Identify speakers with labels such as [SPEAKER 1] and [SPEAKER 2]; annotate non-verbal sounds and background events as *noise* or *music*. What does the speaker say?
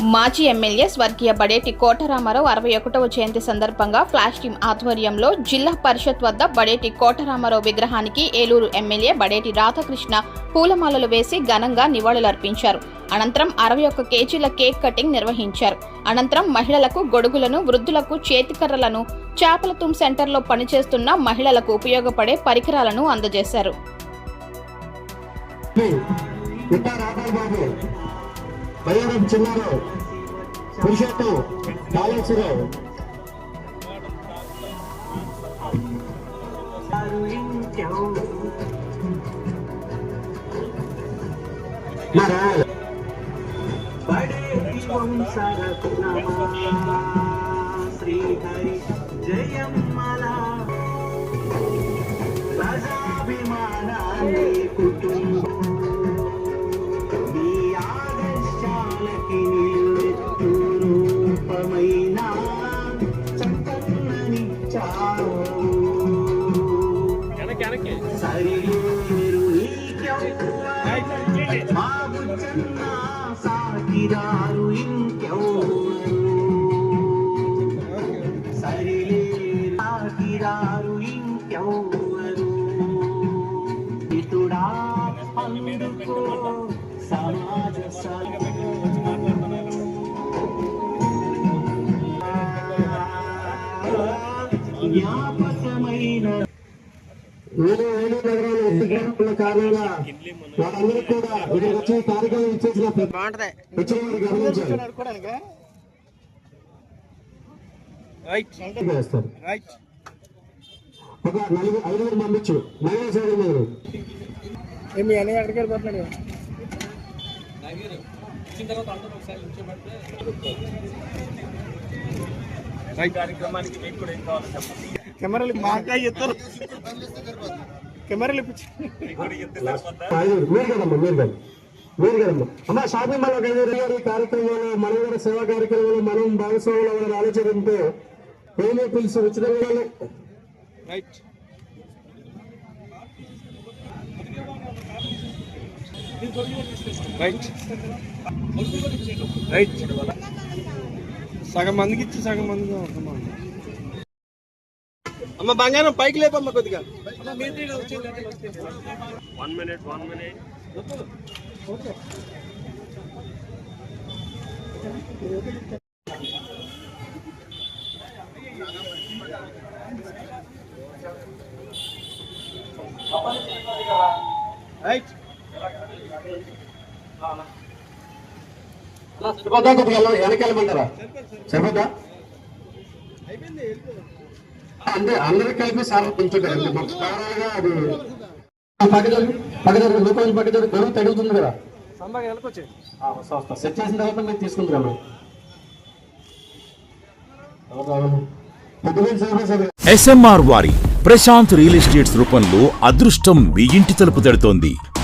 [SPEAKER 1] మాజీ ఎమ్మెల్యే స్వర్గీయ బడేటి కోటరామారావు అరవై ఒకటవ జయంతి సందర్భంగా ఫ్లాష్ టీమ్ ఆధ్వర్యంలో జిల్లా పరిషత్ వద్ద బడేటి కోటరామారావు విగ్రహానికి ఏలూరు ఎమ్మెల్యే బడేటి రాధాకృష్ణ పూలమాలలు వేసి ఘనంగా నివాళులర్పించారు. అనంతరం అరవై ఒక్క కేజీల కేక్ కటింగ్ నిర్వహించారు. అనంతరం మహిళలకు గొడుగులను వృద్ధులకు చేతికర్రలను చేపల తుమ్ సెంటర్లో పనిచేస్తున్న మహిళలకు ఉపయోగపడే పరికరాలను అందజేశారు.
[SPEAKER 2] బయ్యారం చిన్నారావు పురుషోత్తం కాళేశ్వరరావు మా రావాలి
[SPEAKER 3] బడే వంశరత్నమా శ్రీహరి జయమ్మలా ప్రజాభిమానాన్ని నీకెవ్వరు మా సాగిరారు ఇంకెవరు? సరిలే సాగిరారు *laughs*
[SPEAKER 2] వాళ్ళందరికీ కూడా ఇక్కడ వచ్చి కార్యక్రమం ఇచ్చేసిన
[SPEAKER 4] బాగుంటది.
[SPEAKER 2] వచ్చిన వారు గమనించాలి
[SPEAKER 4] రైట్
[SPEAKER 2] వేస్తారు
[SPEAKER 4] రైట్
[SPEAKER 2] ఒక నలుగురు ఐదుగురు పంపించు. మహిళా సోదరు మీరు
[SPEAKER 4] ఏమి అన్నయ్య ఎక్కడికి వెళ్ళిపోతున్నాడు కెమెరాలు మా అక్క చెప్తారు. కెమెరాలు
[SPEAKER 2] మీరు కదమ్మా మీరు కదా మీరు కదమ్మా అమ్మా షాపింగ్ మాల్ ఒక కార్యక్రమంలో మనం కూడా సేవా కార్యక్రమంలో మనం భాగస్వాములు అవ్వాలని ఆలోచనతో ఏమీ ఉచితంగా
[SPEAKER 4] రైట్ రైట్ రైట్ సగం మందికి ఇచ్చి సగం మందికి అవసరమా? అమ్మ బంగారం పైకి లేపమ్మ కొద్దిగా. రైట్
[SPEAKER 2] సరిపోతా కొద్దిగా వెళ్ళ- వెనక్కి వెళ్ళమంటారా సరిపోతా అంటే అందరికి కలిపి సార్ అది పక్కదారు పక్కదారు లోపల పక్కదారు గొడవ తడుగుతుంది కదా. సెట్ చేసిన తర్వాత మీరు
[SPEAKER 5] ఎస్ఎంఆర్ వారి ప్రశాంత్ రియల్ ఎస్టేట్స్ రూపంలో అదృష్టం మీ ఇంటి తలుపు తడుతోంది.